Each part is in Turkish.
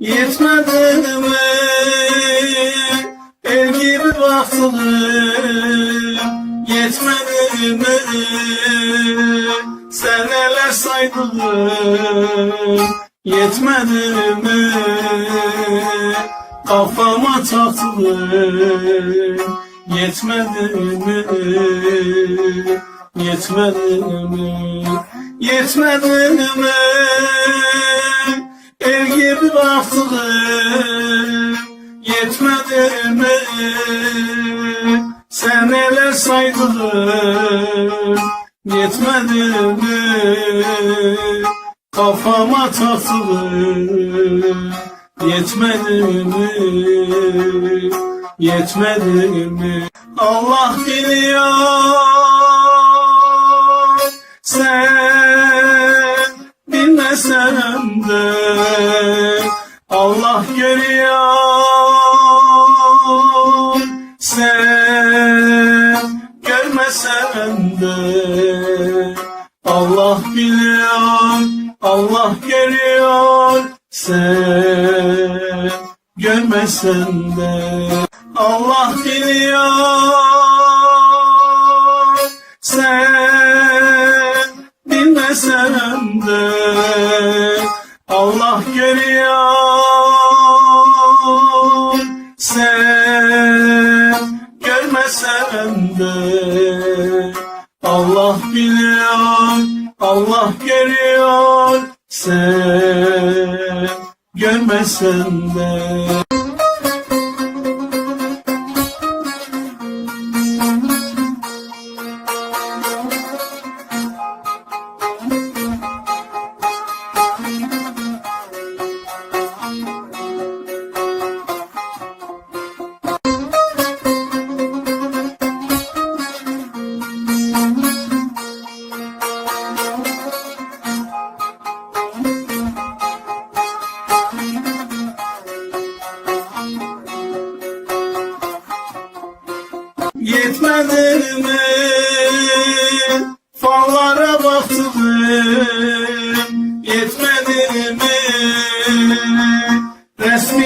Yetmedi mi el gibi baktığım Yetmedi mi seneler saydığım Yetmedi mi kafama taktığım Yetmedi mi Yetmedi mi Yetmedi mi Gibi baktığım Yetmedi mi Seneler saydığım Yetmedi mi Kafama taktığım Yetmedi mi Yetmedi mi Allah biliyor Sen biliyor. Allah görüyor Sen görmesen de Allah biliyor Sen bilmesen de Allah görüyor Sen görmesen de görüyor Sen görmesen de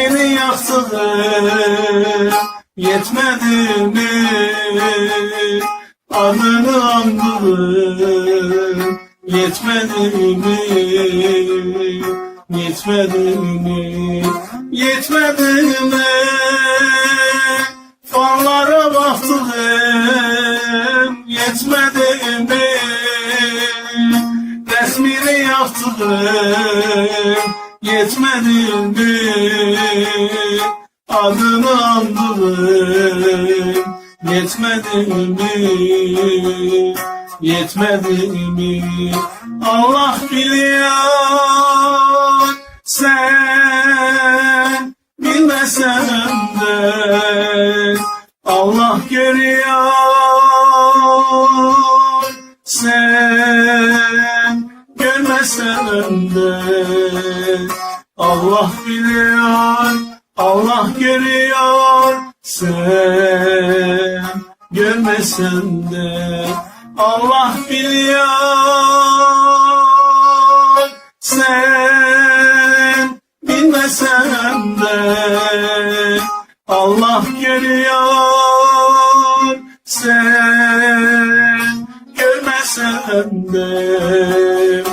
resmini yaktım Yetmedi mi? Adını andım Yetmedi mi? Yetmedi mi? Yetmedi mi? Fanlara baktım yetmedi mi? Resmini yaktım yetmedi mi? Adını andım yetmedi mi? Yetmedi mi? Allah biliyor sen bilmesen de Allah görüyor sen görmesen de Allah biliyor Allah görüyor sen görmesen de Allah biliyor sen bilmesen de Allah görüyor sen görmesen de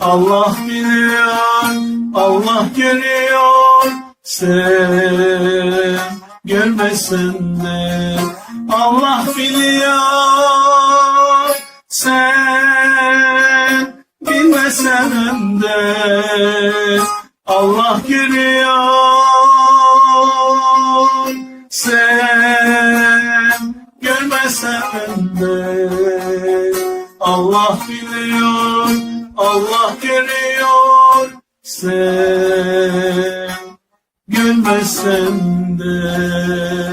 Allah biliyor Allah görüyor sen görmesen de. Allah biliyor sen bilmesen de. Allah görüyor sen görmesen de. Allah biliyor Allah görüyor sen görmesen de